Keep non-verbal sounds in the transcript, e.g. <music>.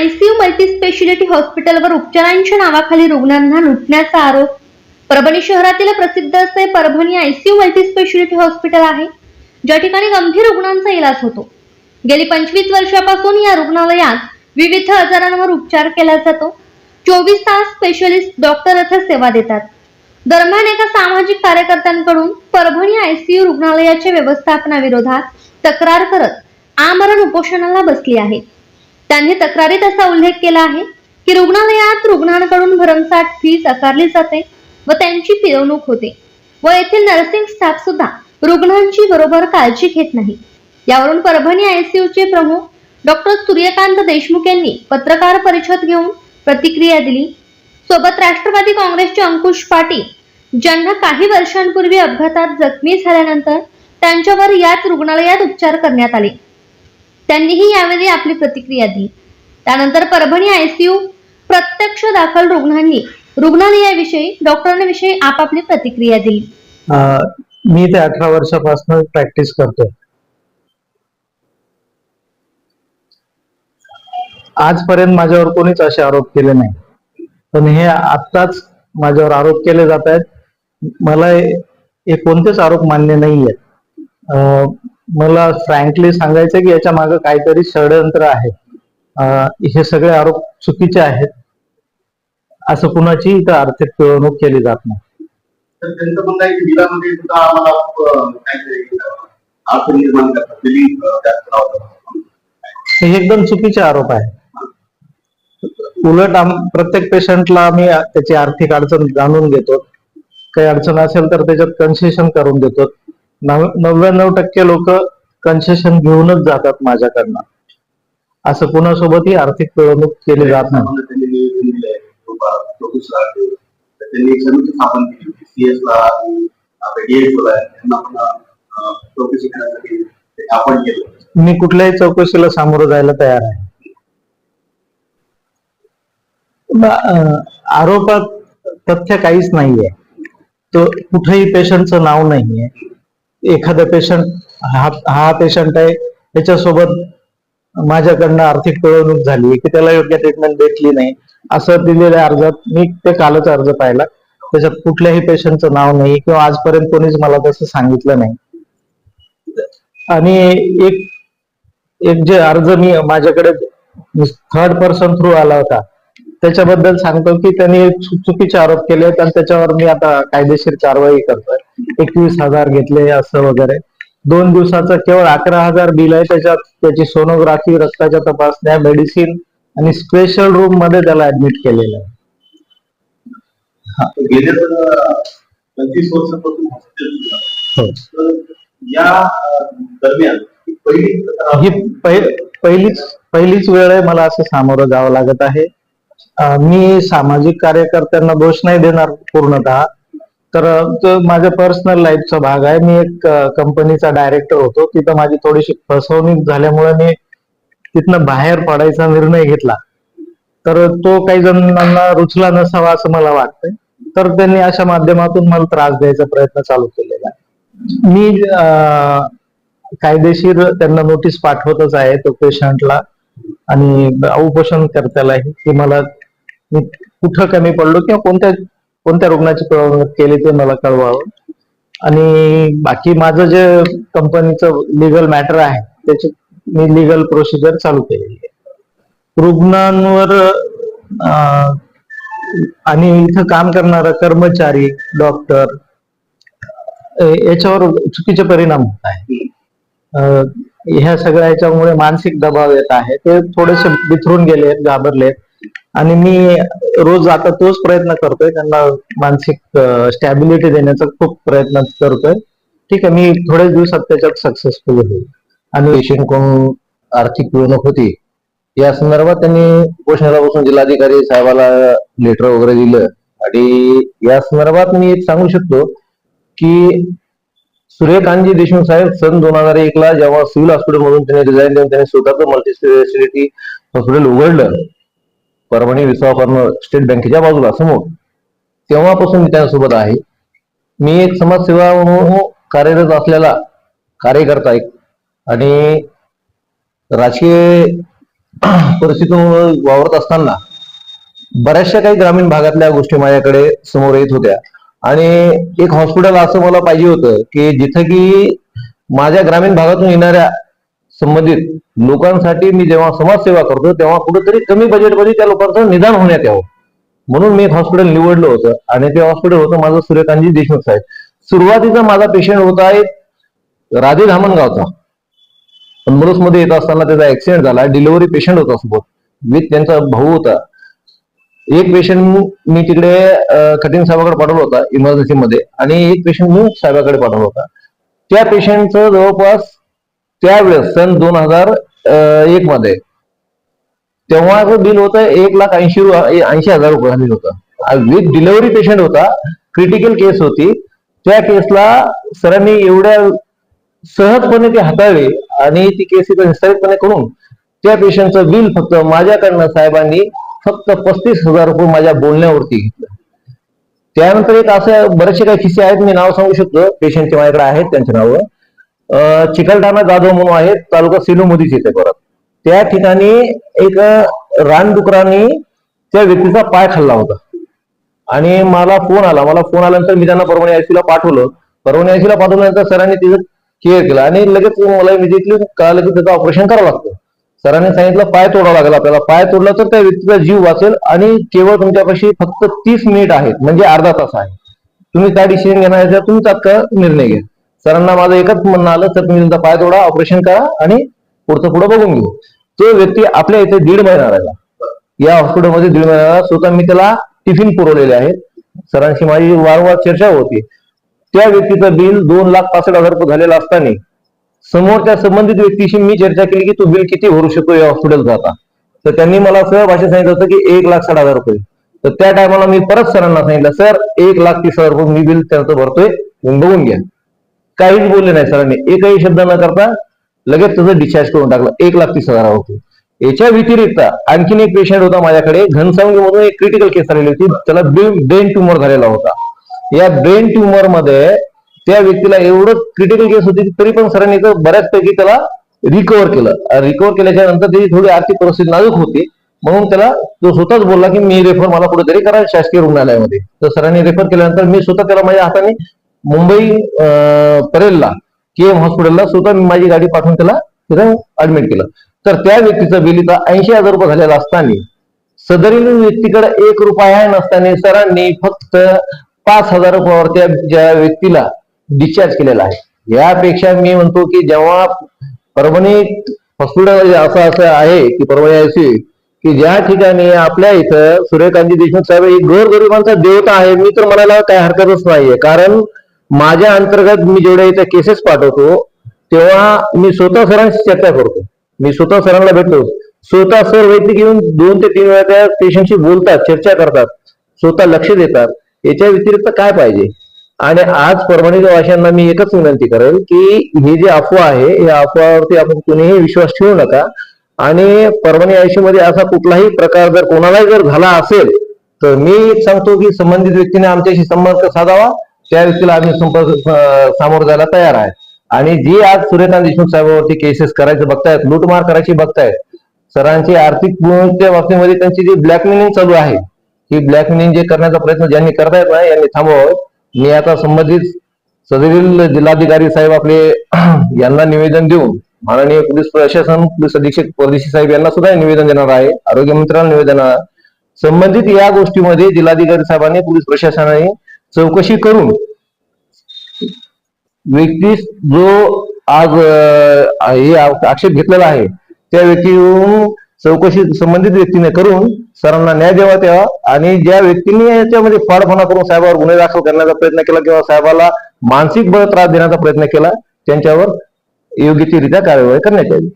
ICU multispeciality हॉस्पिटलवर उपचारांच्या नावाखाली रुग्णांना लुटण्याचा आरोप. परभणी शहरातील प्रसिद्ध असे परभणी आयसीयू मल्टीस्पेशालिटी हॉस्पिटल आहे ज्या ठिकाणी गंभीर रुग्णांचा इलाज होतो. गेली पंचवीस वर्षापासून या रुग्णालयात विविध आजारांवर उपचार केला जातो. चोवीस तास स्पेशलिस्ट डॉक्टर येथे सेवा देतात. दरम्यान एका सामाजिक कार्यकर्त्यांकडून परभणी आयसीयू रुग्णालयाच्या व्यवस्थापनाविरोधात तक्रार करत आमरण उपोषणाला बसली आहे. त्यांनी तक्रारीत असा उल्लेख केला आहे की रुग्णालयात रुग्णांकडून भरमसाठ फीस आकारली जाते व त्यांची पिरवणूक होते व येथील नर्सिंग स्टाफ सुद्धा रुग्णांची बरोबर काळजी घेत नाही. यावरून परभणी आयसीयूचे प्रमुख डॉक्टर सूर्यकांत देशमुख यांनी पत्रकार परिषद घेऊन प्रतिक्रिया दिली. सोबत राष्ट्रवादी काँग्रेसचे अंकुश पाटील ज्यांना काही वर्षांपूर्वी अपघातात जखमी झाल्यानंतर त्यांच्यावर याच रुग्णालयात उपचार करण्यात आले. त्यांनीही यावेळी आपली प्रतिक्रिया दिली. त्यानंतर परभणी आयसीयू प्रत्यक्ष दाखल रुग्णांनी रुग्णालयाविषयी डॉक्टरांविषयी आपापली प्रतिक्रिया दिली. अं, मी ते अठरा वर्षापासून प्रॅक्टिस करतोय. आजपर्यंत माझ्यावर कोणीच असे आरोप केले नाही. पण हे आत्ताच माझ्यावर आरोप केले जात आहेत. मला हे कोणतेच आरोप मान्य नाही आहेत मला फ्रँकली सांगायचं की याच्या मागे काहीतरी षडयंत्र आहे. हे सगळे आरोप चुकीचे आहेत. असं कुणाची इथं आर्थिक पिळवणूक केली जात नाही. हे एकदम चुकीचे आरोप आहे. उलट आम प्रत्येक पेशंटला आम्ही त्याची आर्थिक अडचण जाणून घेतो. काही अडचण असेल तर त्याच्यात कन्सेशन करून देतो. नव्याण्णव टक्के लोक कन्सेशन घेऊनच जातात माझ्याकडनं. असं कुणासोबतही आर्थिक पिळवणूक केली जात नाही. मी कुठल्याही चौकशीला सामोरं जायला तयार आहे. आरोपात तथ्य काहीच नाहीये. तो कुठेही पेशंटचं नाव नाहीये. एखादा पेशंट हा हा पेशंट आहे त्याच्यासोबत माझ्याकडनं आर्थिक पिळवणूक झाली की त्याला योग्य ट्रीटमेंट भेटली नाही असं दिलेल्या अर्जात मी ते कालच अर्ज पाहिला. त्याच्यात कुठल्याही पेशंटचं नाव नाही किंवा आजपर्यंत कोणीच मला तसं सांगितलं नाही. आणि एक एक जे अर्ज मी माझ्याकडे थर्ड पर्सन थ्रू आला होता त्याच्याबद्दल सांगतो की त्यांनी चुकीचे आरोप केले आणि त्याच्यावर मी आता कायदेशीर कारवाई करतोय. एकवीस हजार घेतले असं वगैरे. दोन दिवसाचं केवळ अकरा हजार बिल आहे. त्याच्यात त्याची सोनोग्राफी रक्ताच्या तपासण्या मेडिसिन आणि स्पेशल रूममध्ये त्याला ऍडमिट केलेलं आहे. हो. ही. पहिली पहि- पहिलीच पहिलीच वेळ आहे. मला असं सामोरं जावं लागत आहे. मी सामाजिक कार्यकर्त्यांना दोष नाही देणार पूर्णतः. तर तो माझ्या पर्सनल लाईफचा भाग आहे. मी एक कंपनीचा डायरेक्टर होतो. तिथं माझी थोडीशी फसवणूक झाल्यामुळे मी तिथनं बाहेर पडायचा निर्णय घेतला. तर तो काही जणांना रुचला नसावा असं मला वाटतंय. तर त्यांनी अशा माध्यमातून मला त्रास द्यायचा प्रयत्न चालू केलेला आहे. मी कायदेशीर त्यांना नोटीस पाठवतच आहे तो पेशंटला आणि उपोषण करत्यालाही की मला मी कुठं कमी पडलो किंवा कोणत्या कोणत्या रुग्णाची पिळवणूक केली ते मला कळवावं. आणि बाकी माझं जे कंपनीचं लिगल मॅटर आहे त्याची मी लिगल प्रोसिजर चालू केलेली आहे. रुग्णांवर अं, आणि इथं काम करणारा कर्मचारी डॉक्टर याच्यावर चुकीचे परिणाम होत आहे ह्या सगळ्या याच्यामुळे मानसिक दबाव येत आहे. ते थोडेसे बिथरून गेले घाबरले आणि मी रोज आता तोच प्रयत्न करतोय त्यांना मानसिक स्टॅबिलिटी देण्याचा खूप प्रयत्न करतोय. ठीक आहे मी थोड्याच दिवसात त्याच्यात सक्सेसफुल होईल. आणि पेशंटकडून आर्थिक पिळवणूक होती या संदर्भात त्यांनी उपोषणाला बसून जिल्हाधिकारी साहेबाला लेटर वगैरे दिलं. आणि या संदर्भात मी एक सांगू शकतो की सूर्यकांतजी देशमुख साहेब सन दोन हजार एक ला जेव्हा सिव्हिल हॉस्पिटल मधून त्यांनी रिझाईन देऊन त्यांनी स्वतःचं मल्टी स्पेशालिटी हॉस्पिटल उघडलं परभणी विश्वा स्टेट बँकेच्या बाजूला समोर. तेव्हापासून मी त्यांच्यासोबत आहे. मी एक समाजसेवा म्हणून कार्यरत असलेला कार्यकर्ता एक. आणि राजकीय परिस्थितीमुळे वावरत असताना बऱ्याचशा काही ग्रामीण भागातल्या गोष्टी माझ्याकडे समोर येत होत्या. आणि एक हॉस्पिटल असं मला पाहिजे होतं की जिथं की माझ्या ग्रामीण भागातून येणाऱ्या संबंधित लोकांसाठी मी जेव्हा समाजसेवा करतो तेव्हा कुठेतरी कमी बजेटमध्ये त्या लोकांचं निदान होण्यात यावं. म्हणून मी एक हॉस्पिटल निवडलं होतं आणि ते हॉस्पिटल होतं माझं सूर्यकांतजी देशमुख साहेब. सुरुवातीचा माझा पेशंट होता एक राधे धामणगावचा. कन्नूसमध्ये येत असताना त्याचा ऍक्सिडेंट झाला डिलिव्हरी पेशंट होता सोबत. विथ त्यांचा भाऊ होता. एक पेशंट मी तिकडे कठीण कटिंग साहेबाकडे पाठवला होता इमर्जन्सी मध्ये. आणि एक पेशंट मी साहेबाकडे पाठवला होता. त्या पेशंटचं जवळपास त्यावेळेस सन दोन हजार एक मध्ये तेव्हा बिल होतं एक लाख ऐंशी ऐंशी हजार रुपये बिल होतं. विथ डिलिव्हरी पेशंट होता क्रिटिकल केस होती. त्या केसला सरांनी एवढ्या सहजपणे ते हाताळले आणि ती केस इथं विस्तारितपणे करून त्या पेशंटचं बिल फक्त माझ्याकडनं साहेबांनी फक्त पस्तीस हजार रुपये माझ्या बोलण्यावरती घेतलं. त्यानंतर एक असं बरेचसे काही किस्से आहेत मी नाव सांगू शकतो. पेशंटचे माझ्याकडे आहेत त्यांच्या नावं अं, जाधव म्हणून आहे तालुका सिनोमधीच येते परत. त्या ठिकाणी एक रानडुकरांनी त्या व्यक्तीचा पाय खाल्ला होता. आणि मला फोन आला. मला फोन आल्यानंतर मी त्यांना परभणी आयसीला पाठवलं. परभणी आयसीला पाठवल्यानंतर सरांनी तिथं केअर केला. आणि लगेच मला इमिजिएटली कळालं की त्याचं ऑपरेशन करावं लागतं. सरांनी सांगितलं पाय तोडावा लागेल आपल्याला. पाय तोडला तर त्या व्यक्तीचा जीव वाचेल आणि केवळ तुमच्यापाशी फक्त तीस मिनिट आहेत. म्हणजे अर्धा तास आहे. तुम्ही काय डिसिजन घेणार आहे, तुम्ही तात्काळ निर्णय घ्या. सरांना माझं एकच म्हणणं आलं तर तुम्ही तुमचा पाय तोडा ऑपरेशन करा आणि पुढचं पुढं बघून घेऊ. तो व्यक्ती आपल्या इथे दीड महिना राहिला. या हॉस्पिटलमध्ये दीड महिन्याला स्वतः मी त्याला टिफिन पुरवलेले आहेत. सरांशी माझी वारंवार चर्चा होती. त्या व्यक्तीचं बिल दोन लाख पासष्ट हजार रुपये झालेलं असताना समोरच्या संबंधित व्यक्तीशी मी चर्चा केली की तू बिल किती भरू शकतो या हॉस्पिटल जाता तर त्यांनी मला सहभाषेत भाषेत सांगितलं होतं की एक लाख साठ हजार रुपये. तर त्या टायमाला मी परत सरांना सांगितलं सर एक लाख तीस हजार रुपये मी बिल त्यांचं भरतोय. बघून घ्या. काहीच बोलले नाही सरांनी. एकही शब्द न करता लगेच त्याचं डिस्चार्ज करून टाकलं. एक लाख तीस हजार होती. याच्या व्यतिरिक्त आणखीन एक पेशंट होता माझ्याकडे. घनसावंगी मधून एक क्रिटिकल केस आलेली होती. त्याला ब्रेन ट्युमर झालेला होता. या ब्रेन ट्युमरमध्ये त्या व्यक्तीला एवढं क्रिटिकल केस होती तरी पण सरांनी बऱ्याचपैकी त्याला रिकव्हर केलं. रिकव्हर केल्याच्यानंतर त्याची थोडी आर्थिक परिस्थिती नाजूक होती. म्हणून त्याला तो स्वतःच बोलला की मी रेफर मला कुठेतरी करा शासकीय रुग्णालयामध्ये. तर सरांनी रेफर केल्यानंतर मी स्वतः त्याला माझ्या हाताने मुंबई परेलला के एम हॉस्पिटलला स्वतः मी माझी गाडी पाठवून त्याला तिथं ऍडमिट केलं. तर त्या व्यक्तीचं बिल इथं ऐंशी हजार रुपये झालेला असताना सदरील व्यक्तीकडे एक रुपया नसताना सरांनी फक्त पाच हजार रुपयावर त्या ज्या व्यक्तीला डिस्चार्ज केलेला आहे. यापेक्षा मी म्हणतो की जेव्हा परभणी हॉस्पिटल असं असं आहे की परभणी अशी की ज्या ठिकाणी आपल्या इथं सूर्यकांती देशमुख साहेब एक गोरगरिबांचा देवता आहे मी तर म्हणायला काही हरकतच नाहीये. कारण माझ्या अंतर्गत मी जेवढ्या इथे केसेस पाठवतो तेव्हा मी स्वतः सरांशी चर्चा करतो. मी स्वतः सरांना भेटलो स्वतः सर वैद्यकीय येऊन दोन ते तीन वेळा त्या पेशंटशी बोलतात चर्चा करतात स्वतः लक्ष देतात. याच्या व्यतिरिक्त काय पाहिजे? आणि आज परभणी वाशांना मी एकच विनंती करेल की हे जे अफवा आहे या अफवावरती आपण कुणीही विश्वास ठेवू नका. आणि परभणी आयुष्यामध्ये असा कुठलाही प्रकार जर कोणालाही जर झाला असेल तर मी एक सांगतो की संबंधित व्यक्तीने आमच्याशी संपर्क साधावा. त्या व्यक्तीला आम्ही संपर्क सामोरं जायला तयार आहे. आणि जी आज सूर्यकांत देशमुख साहेबांवरती केसेस करायचं बघतायत लूटमार करायची बघतायत सरांची आर्थिक गुणवत्तेच्या बाबतीमध्ये त्यांची जी ब्लॅकमेलिंग चालू आहे ही ब्लॅकमेलिंग जे करण्याचा प्रयत्न ज्यांनी करतायत ना यांनी थांबवावं. मी आता संबंधित सदरील जिल्हाधिकारी साहेब आपले <clears throat> यांना निवेदन देऊन माननीय पोलीस प्रशासन पोलीस अधीक्षक परदेशी साहेब यांना सुद्धा निवेदन देणार आहे. आरोग्य मंत्र्यांना निवेदन संबंधित या गोष्टीमध्ये जिल्हाधिकारी साहेबांनी पोलीस प्रशासनाने चौकशी करून व्यक्ती जो आज हे आक्षेप घेतलेला आहे त्या व्यक्तीहून चौकशी संबंधित व्यक्तीने करून सरांना न्याय द्यावा तेव्हा आणि ज्या व्यक्तीने याच्यामध्ये फाडफणा करून साहेबावर गुन्हे दाखल करण्याचा प्रयत्न केला किंवा साहेबाला मानसिक बळ त्रास देण्याचा प्रयत्न केला त्यांच्यावर योग्य ती रित्या कार्यवाही करण्यात यावी.